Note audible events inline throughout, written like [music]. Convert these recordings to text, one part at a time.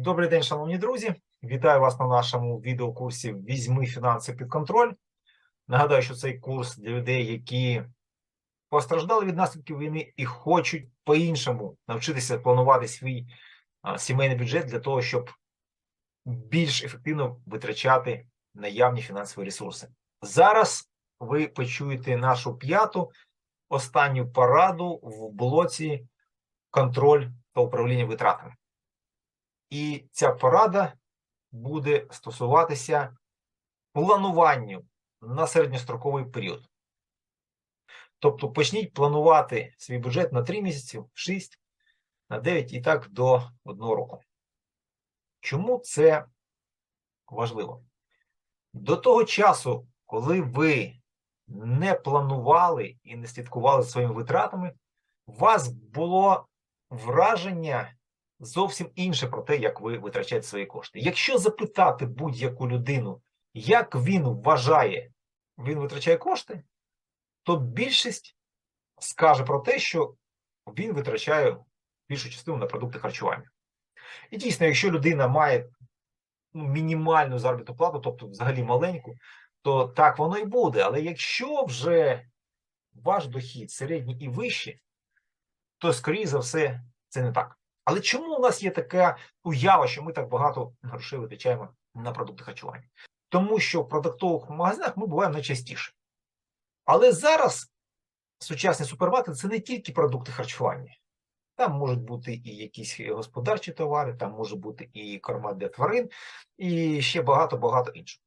Добрий день, шановні друзі. Вітаю вас на нашому відеокурсі Візьми фінанси під контроль. Нагадаю, що цей курс для людей, які постраждали від наслідків війни і хочуть по-іншому навчитися планувати свій сімейний бюджет для того, щоб більш ефективно витрачати наявні фінансові ресурси. Зараз ви почуєте нашу п'яту останню пораду в блоці контроль та управління витратами. І ця порада буде стосуватися плануванню на середньостроковий період. Тобто почніть планувати свій бюджет на 3 місяці, 6, на 9 і так до 1 року. Чому це важливо? До того часу, коли ви не планували і не слідкували за своїми витратами, у вас було враження зовсім інше про те, як ви витрачаєте свої кошти. Якщо запитати будь-яку людину, як він вважає, він витрачає кошти, то більшість скаже про те, що він витрачає більшу частину на продукти харчування. І дійсно, якщо людина має ну, мінімальну заробітну плату, тобто взагалі маленьку, то так воно і буде. Але якщо вже ваш дохід середній і вищий, то, скоріше за все, це не так. Але чому у нас є така уява, що ми так багато грошей витрачаємо на продукти харчування? Тому що в продуктових магазинах ми буваємо найчастіше. Але зараз сучасні супермаркети це не тільки продукти харчування. Там можуть бути і якісь господарчі товари, там може бути і корма для тварин, і ще багато-багато іншого.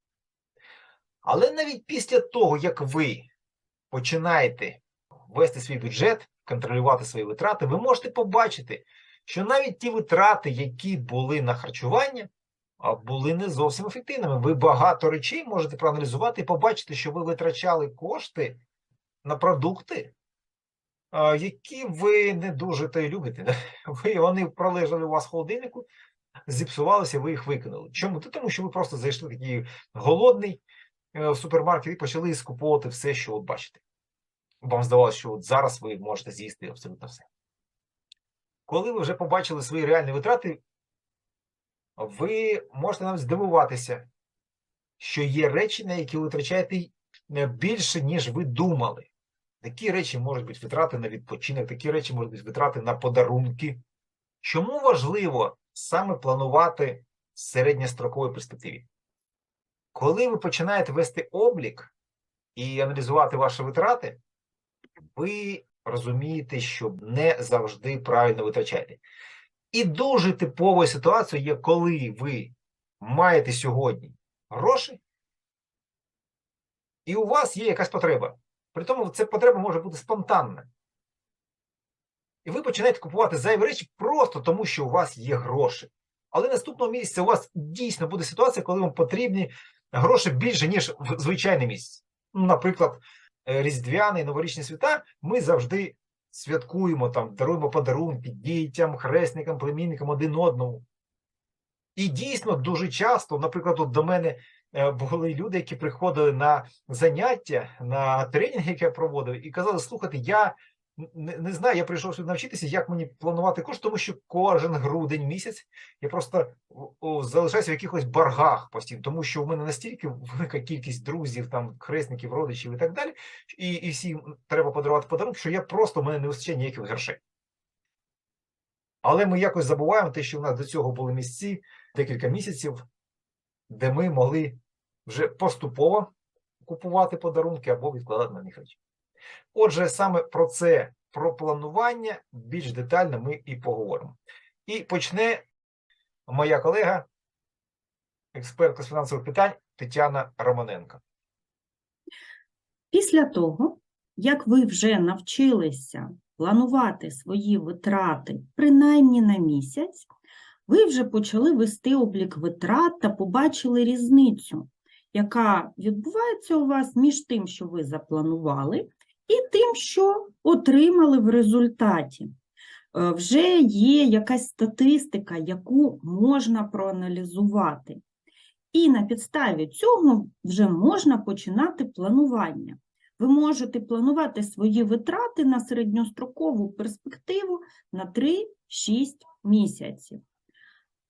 Але навіть після того, як ви починаєте вести свій бюджет, контролювати свої витрати, ви можете побачити, що навіть ті витрати, які були на харчування, були не зовсім ефективними. Ви багато речей можете проаналізувати і побачити, що ви витрачали кошти на продукти, які ви не дуже то й любите. [laughs] Ви, вони пролежали у вас в холодильнику, зіпсувалися, ви їх викинули. Чому? Та Тому що ви просто зайшли такий голодний е, в супермаркет і почали скуповувати все, що от бачите. Вам здавалося, що от зараз ви можете з'їсти абсолютно все. Коли ви вже побачили свої реальні витрати, ви можете навіть здивуватися, що є речі, на які ви витрачаєте е, більше, ніж ви думали. Такі речі можуть бути витрати на відпочинок, такі речі можуть бути витрати на подарунки. Чому важливо саме планувати в середньостроковій перспективі? Коли ви починаєте вести облік і аналізувати ваші витрати, ви розумієте, що не завжди правильно витрачаєте. І дуже типовою ситуацією є, коли ви маєте сьогодні гроші, і у вас є якась потреба. При тому ця потреба може бути спонтанна. І ви починаєте купувати зайві речі просто тому, що у вас є гроші. Але наступного місяця у вас дійсно буде ситуація, коли вам потрібні гроші більше, ніж в звичайний місяць. Наприклад, е, Різдвяний, новорічні свята ми завжди святкуємо, там, даруємо подарунки дітям, хресникам, племінникам один одному. І дійсно дуже часто, наприклад, от до мене е, були люди, які приходили на заняття, на тренінги, які я проводив, і казали: слухайте, я не, не знаю, я прийшов сюди навчитися, як мені планувати кошти, тому що кожен грудень місяць я просто залишаюся в якихось боргах постійно, тому що у мене настільки велика кількість друзів, там хресників, родичів і так далі, і, і всім треба подарувати подарунки, що я просто в мене не вистачає ніяких грошей. Але ми якось забуваємо те, що у нас до цього були місці декілька місяців, де ми могли вже поступово купувати подарунки або відкладати на них речі. Отже, саме про це, про планування більш детально ми і поговоримо. І почне моя колега, експертка з фінансових питань Тетяна Романенко. Після того, як ви вже навчилися планувати свої витрати принаймні на місяць, ви вже почали вести облік витрат та побачили різницю, яка відбувається у вас між тим, що ви запланували, і тим, що отримали в результаті. Е, Вже є якась статистика, яку можна проаналізувати. І на підставі цього вже можна починати планування. Ви можете планувати свої витрати на середньострокову перспективу на 3-6 місяців.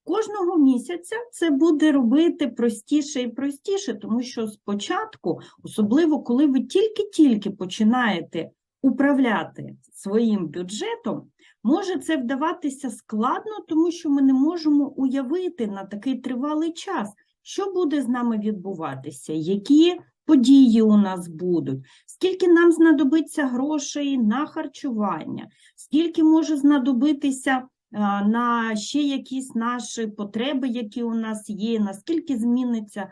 Кожного місяця це буде робити простіше і простіше, тому що спочатку, особливо коли ви тільки-тільки починаєте управляти своїм бюджетом, може це вдаватися складно, тому що ми не можемо уявити на такий тривалий час, що буде з нами відбуватися, які події у нас будуть, скільки нам знадобиться грошей на харчування, скільки може знадобитися на ще якісь наші потреби, які у нас є, наскільки зміниться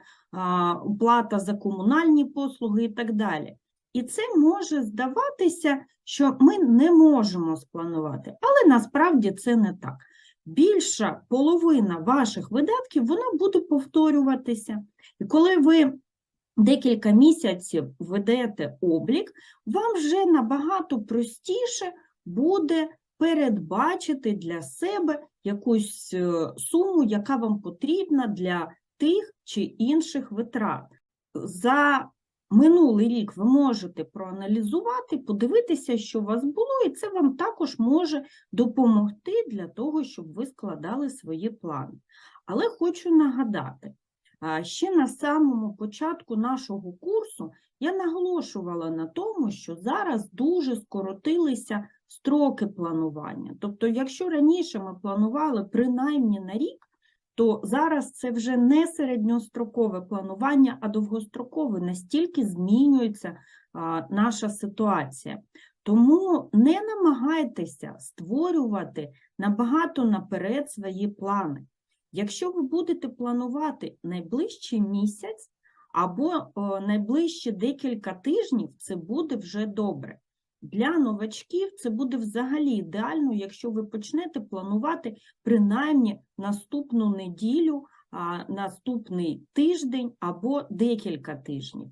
оплата за комунальні послуги і так далі. І це може здаватися, що ми не можемо спланувати, але насправді це не так. Більша половина ваших видатків вона буде повторюватися. І коли ви декілька місяців ведете облік, вам вже набагато простіше буде передбачити для себе якусь е, суму, яка вам потрібна для тих чи інших витрат. За минулий рік ви можете проаналізувати, подивитися, що у вас було, і це вам також може допомогти для того, щоб ви складали свої плани. Але хочу нагадати, ще на самому початку нашого курсу я наголошувала на тому, що зараз дуже скоротилися строки планування. Тобто, якщо раніше ми планували принаймні на рік, то зараз це вже не середньострокове планування, а довгострокове. Настільки змінюється наша ситуація. Тому не намагайтеся створювати набагато наперед свої плани. Якщо ви будете планувати найближчий місяць або найближчі декілька тижнів, це буде вже добре. Для новачків це буде взагалі ідеально, якщо ви почнете планувати принаймні наступну неділю, наступний тиждень або декілька тижнів.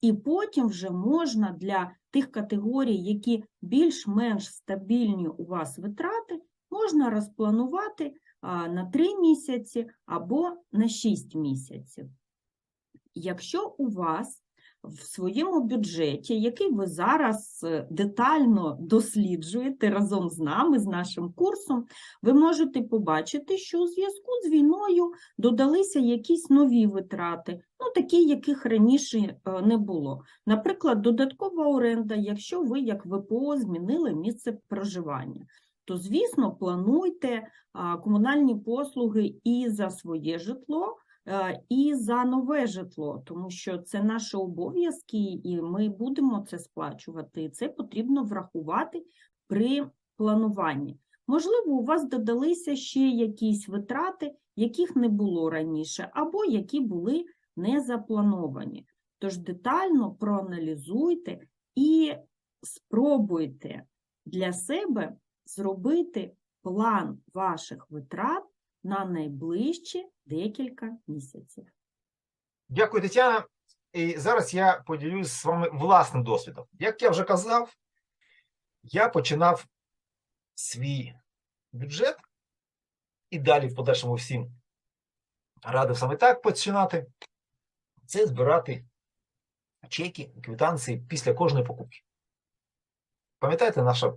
І потім вже можна для тих категорій, які більш-менш стабільні у вас витрати, можна розпланувати на 3 місяці або на 6 місяців. Якщо у вас в своєму бюджеті, який ви зараз е, детально досліджуєте разом з нами, з нашим курсом, ви можете побачити, що у зв'язку з війною додалися якісь нові витрати, ну такі, яких раніше е, не було. Наприклад, додаткова оренда, якщо ви як ВПО змінили місце проживання. То, звісно, плануйте комунальні послуги і за своє житло, і за нове житло, тому що це наші обов'язки, і ми будемо це сплачувати. І це потрібно врахувати при плануванні. Можливо, у вас додалися ще якісь витрати, яких не було раніше, або які були не заплановані. Тож детально проаналізуйте і спробуйте для себе зробити план ваших витрат на найближчі декілька місяців. Дякую, Тетяна. І зараз я поділюсь з вами власним досвідом. Як я вже казав, я починав свій бюджет і далі в подальшому всім радив саме так починати. Це збирати чеки, квитанції після кожної покупки. Пам'ятаєте, наша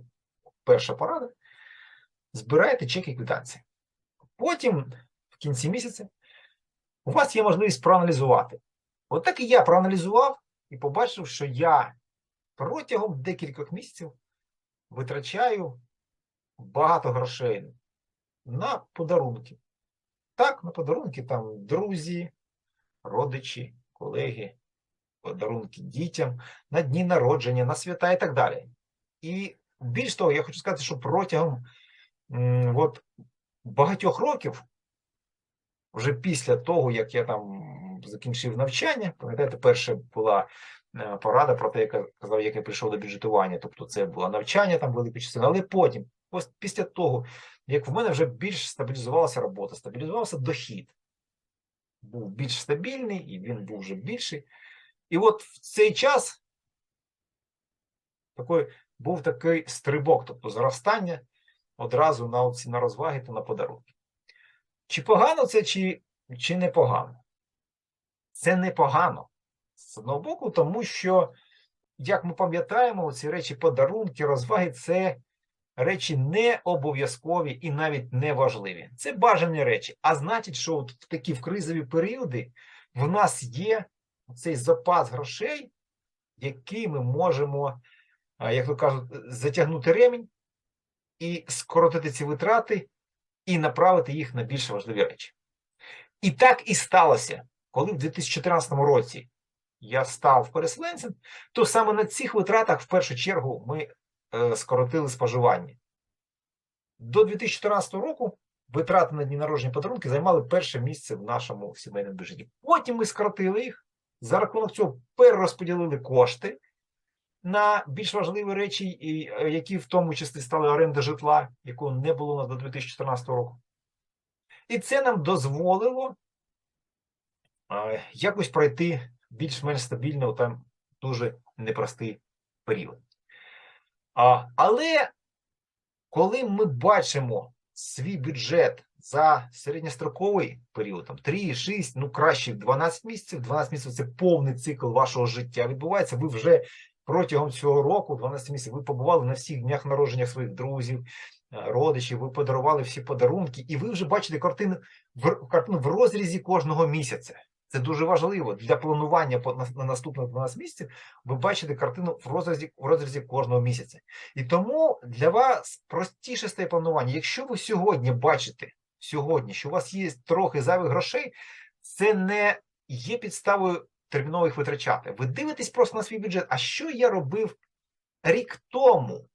перша порада? Збирайте чеки і квитанції. Потім, в кінці місяця, у вас є можливість проаналізувати. От так і я проаналізував і побачив, що я протягом декількох місяців витрачаю багато грошей на подарунки. Так, на подарунки там друзі, родичі, колеги, подарунки дітям, на дні народження, на свята і так далі. І більш того, я хочу сказати, що протягом от, багатьох років, вже після того, як я там закінчив навчання, пам'ятаєте, перша була е, порада про те, як казав, як я прийшов до бюджетування. Тобто це було навчання, там велика частина, але потім, ось після того, як в мене вже більш стабілізувалася робота, стабілізувався дохід, був більш стабільний, і він був вже більший. І от в цей час такий, був такий стрибок, тобто зростання одразу на, оці, на розваги та на подарунки. Чи погано це, чи, чи не? Це непогано. З одного боку, тому що, як ми пам'ятаємо, ці речі подарунки, розваги це речі не обов'язкові і навіть не важливі. Це бажані речі. А значить, що от в такі в кризові періоди в нас є цей запас грошей, який ми можемо, як то кажуть, затягнути ремінь і скоротити ці витрати і направити їх на більш важливі речі. І так і сталося, коли в 2014 році я став переселенцем, то саме на цих витратах в першу чергу ми е, скоротили споживання. До 2014 року витрати на дні народження подарунки займали перше місце в нашому сімейному бюджеті. Потім ми скоротили їх, за рахунок цього перерозподілили кошти на більш важливі речі, е, які в тому числі стали оренда житла, якого не було нас до 2014 року. І це нам дозволило е, якось пройти більш-менш стабільно там дуже непростий період. Але коли ми бачимо свій бюджет за середньостроковий період, там 3, 6, ну краще 12 місяців, 12 місяців це повний цикл вашого життя відбувається, ви вже протягом цього року, 12 місяців, ви побували на всіх днях народження своїх друзів, е, родичів, ви подарували всі подарунки, і ви вже бачите картину в, картину в розрізі кожного місяця. Це дуже важливо для планування на наступних 12 місяців. Ви бачите картину в розрізі, в розрізі кожного місяця. І тому для вас простіше стає планування. Якщо ви сьогодні бачите, сьогодні, що у вас є трохи зайвих грошей, це не є підставою терміново їх витрачати. Ви дивитесь просто на свій бюджет. А що я робив рік тому?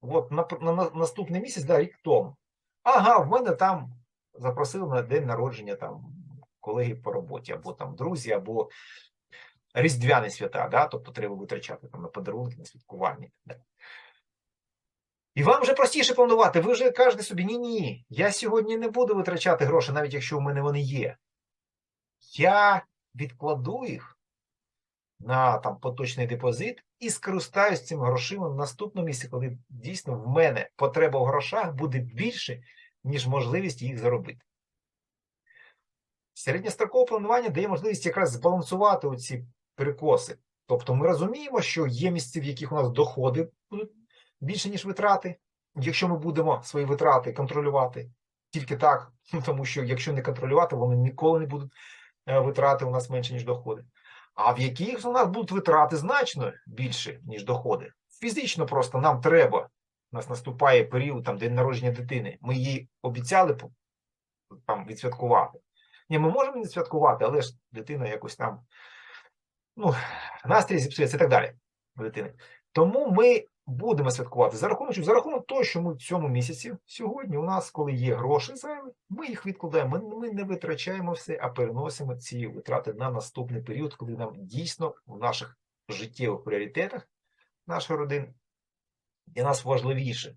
От на, на, на наступний місяць, да, рік тому. Ага, в мене там запросили на день народження там колеги по роботі, або там друзі, або різдвяні свята, да? тобто треба витрачати там на подарунки, на святкування. далі. І вам вже простіше планувати. Ви вже кажете собі, ні, ні, я сьогодні не буду витрачати гроші, навіть якщо в мене вони є. Я відкладу їх на там поточний депозит і скористаюсь цими грошима в наступному місці, коли дійсно в мене потреба в грошах буде більше, ніж можливість їх заробити. Середньострокове планування дає можливість якраз збалансувати оці перекоси. Тобто ми розуміємо, що є місця, в яких у нас доходи будуть більше, ніж витрати, якщо ми будемо свої витрати контролювати тільки так, [laughs] тому що якщо не контролювати, вони ніколи не будуть витрати у нас менше, ніж доходи. А в яких у нас будуть витрати значно більше, ніж доходи. Фізично просто нам треба. У нас наступає період там день народження дитини. Ми їй обіцяли там відсвяткувати. Ні, ми можемо не святкувати, але ж дитина якось там ну, настрій зіпсується і так далі. дитини. Тому ми будемо святкувати за рахунок, за рахунок того, що ми в цьому місяці сьогодні у нас, коли є гроші зайві, ми їх відкладаємо. Ми, ми не витрачаємо все, а переносимо ці витрати на наступний період, коли нам дійсно в наших життєвих пріоритетах нашої родини для нас важливіше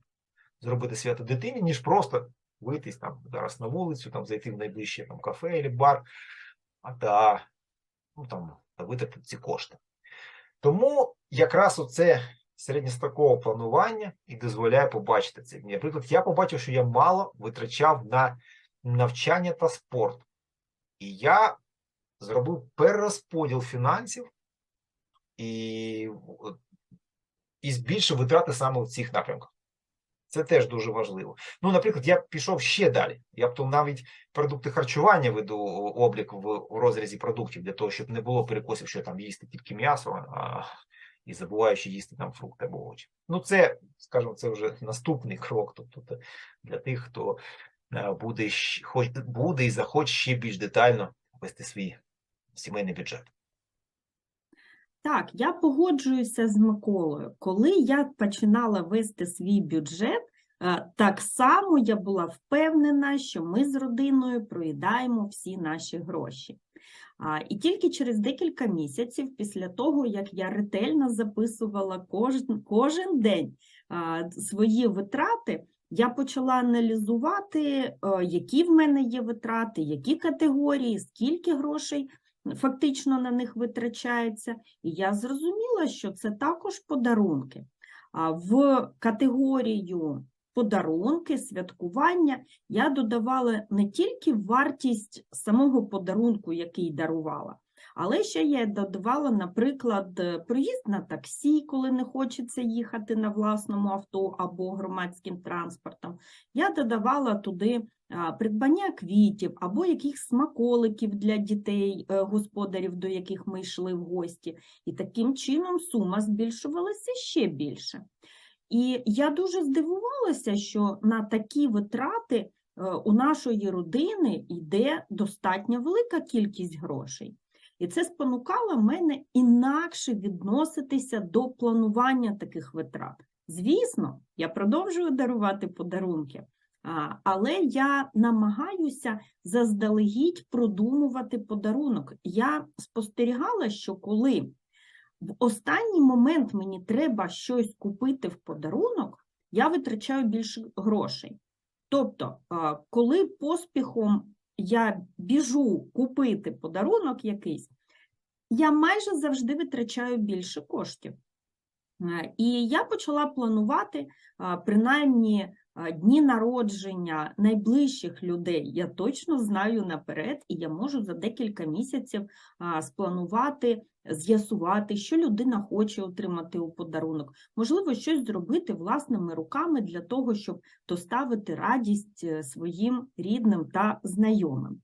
зробити свято дитині, ніж просто вийти там зараз на вулицю, там зайти в найближче там кафе або бар, а та ну там та витратити ці кошти. Тому якраз оце середньострокове планування і дозволяє побачити це. Наприклад, я побачив, що я мало витрачав на навчання та спорт. І я зробив перерозподіл фінансів і, і збільшив витрати саме в цих напрямках. Це теж дуже важливо. Ну, наприклад, я пішов ще далі. Я б то навіть продукти харчування веду облік в розрізі продуктів для того, щоб не було перекосів, що там їсти тільки м'ясо, а, і забуваючи їсти там фрукти або овочі. Ну, це, скажімо, це вже наступний крок. Тобто для тих, хто е, буде, хоч, буде і захоче ще більш детально вести свій сімейний бюджет. Так, я погоджуюся з Миколою. Коли я починала вести свій бюджет, е, так само я була впевнена, що ми з родиною проїдаємо всі наші гроші. І тільки через декілька місяців, після того, як я ретельно записувала кожен, кожен день свої витрати, я почала аналізувати, які в мене є витрати, які категорії, скільки грошей фактично на них витрачається. І я зрозуміла, що це також подарунки. В категорію подарунки, святкування я додавала не тільки вартість самого подарунку, який дарувала, Але ще я додавала, наприклад, проїзд на таксі, коли не хочеться їхати на власному авто або громадським транспортом. Я додавала туди придбання квітів або якихось смаколиків для дітей, е, господарів, до яких ми йшли в гості. І таким чином сума збільшувалася ще більше. І я дуже здивувалася, що на такі витрати е, у нашої родини йде достатньо велика кількість грошей. І це спонукало мене інакше відноситися до планування таких витрат. Звісно, я продовжую дарувати подарунки, але я намагаюся заздалегідь продумувати подарунок. Я спостерігала, що коли в останній момент мені треба щось купити в подарунок, я витрачаю більше грошей. Тобто, коли поспіхом я біжу купити подарунок якийсь, я майже завжди витрачаю більше коштів. Е, І я почала планувати принаймні дні народження найближчих людей. Я точно знаю наперед, і я можу за декілька місяців спланувати, з'ясувати, що людина хоче отримати у подарунок. Можливо, щось зробити власними руками для того, щоб доставити радість е, своїм рідним та знайомим.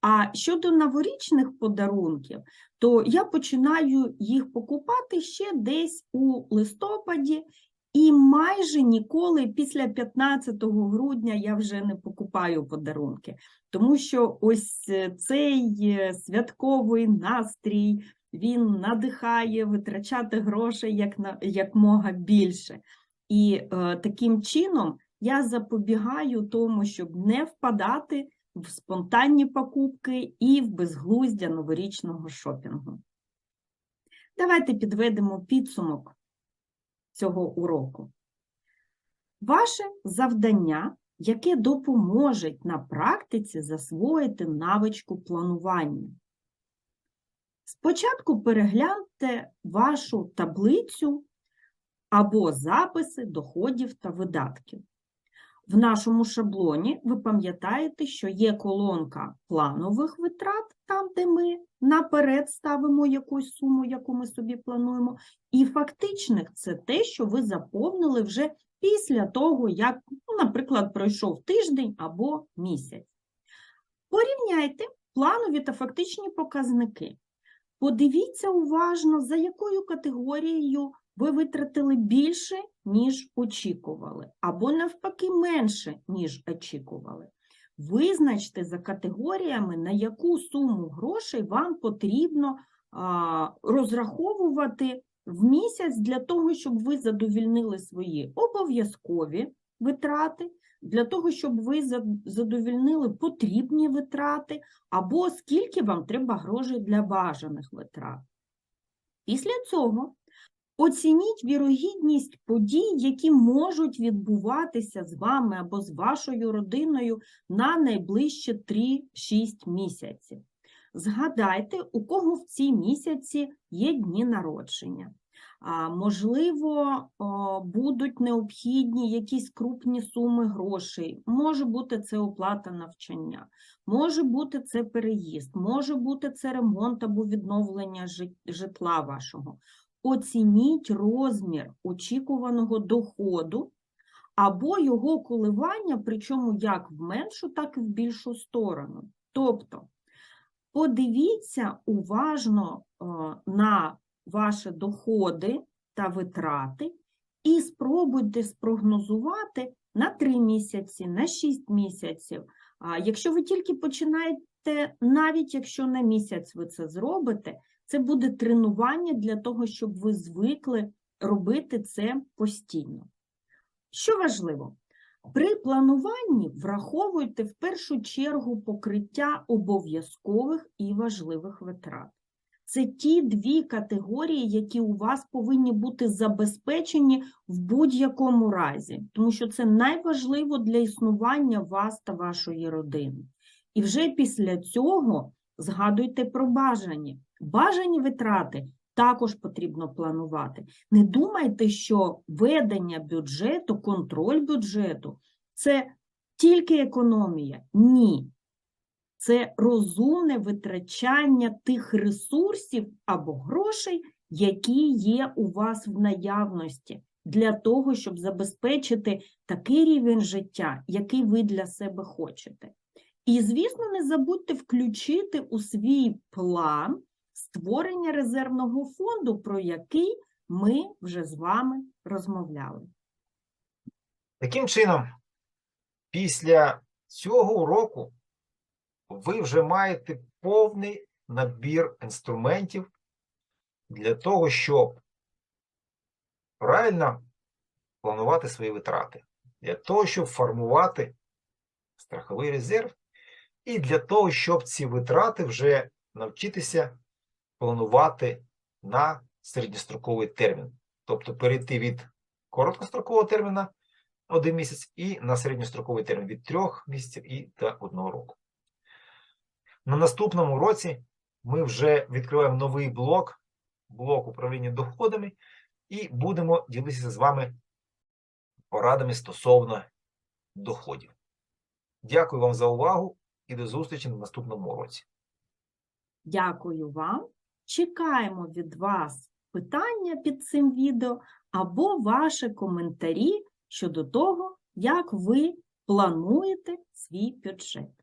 А щодо новорічних подарунків, то я починаю їх покупати ще десь у листопаді, і майже ніколи після 15 грудня я вже не покупаю подарунки, тому що ось е, цей е, святковий настрій він надихає витрачати грошей як на якмога більше. І е, таким чином я запобігаю тому, щоб не впадати в спонтанні покупки і в безглуздя новорічного шопінгу. Давайте підведемо підсумок цього уроку. Ваше завдання, яке допоможе на практиці засвоїти навичку планування. Спочатку перегляньте вашу таблицю або записи доходів та видатків. В нашому шаблоні ви пам'ятаєте, що є колонка планових витрат, там, де ми наперед ставимо якусь суму, яку ми собі плануємо, і фактичних це те, що ви заповнили вже після того, як, ну, наприклад, пройшов тиждень або місяць. Порівняйте планові та фактичні показники. Подивіться уважно, за якою категорією ви витратили більше, ніж очікували, або навпаки менше, ніж очікували. Визначте за категоріями, на яку суму грошей вам потрібно розраховувати в місяць для того, щоб ви задовільнили свої обов'язкові витрати, для того, щоб ви задовільнили потрібні витрати, або скільки вам треба грошей для бажаних витрат. Після цього Оцініть вірогідність подій, які можуть відбуватися з вами або з вашою родиною на найближчі 3-6 місяців. Згадайте, у кого в ці місяці є дні народження. А, можливо, будуть необхідні якісь крупні суми грошей. Може бути це оплата навчання, може бути це переїзд, може бути це ремонт або відновлення житла вашого оцініть розмір очікуваного доходу або його коливання, причому як в меншу, так і в більшу сторону. Тобто подивіться уважно е, на ваші доходи та витрати і спробуйте спрогнозувати на 3 місяці, на 6 місяців. Якщо ви тільки починаєте, навіть якщо на місяць ви це зробите, це буде тренування для того, щоб ви звикли робити це постійно. Що важливо? При плануванні враховуйте в першу чергу покриття обов'язкових і важливих витрат. Це ті дві категорії, які у вас повинні бути забезпечені в будь-якому разі, тому що це найважливо для існування вас та вашої родини. І вже після цього згадуйте про бажані. Бажані витрати також потрібно планувати. Не думайте, що ведення бюджету, контроль бюджету це тільки економія. Ні. це розумне витрачання тих ресурсів або грошей, які є у вас в наявності, для того, щоб забезпечити такий рівень життя, який ви для себе хочете. І, звісно, не забудьте включити у свій план створення резервного фонду, про який ми вже з вами розмовляли. Таким чином, після цього уроку ви вже маєте повний набір інструментів для того, щоб правильно планувати свої витрати, для того, щоб формувати страховий резерв, і для того, щоб ці витрати вже навчитися планувати на середньостроковий термін. Тобто перейти від короткострокового терміна один місяць і на середньостроковий термін від трьох місяців і до одного року. На наступному році ми вже відкриваємо новий блок, блок управління доходами, і будемо ділитися з вами порадами стосовно доходів. Дякую вам за увагу і до зустрічі на наступному уроці. Дякую вам. Чекаємо від вас питання під цим відео або ваші коментарі щодо того, як ви плануєте свій бюджет.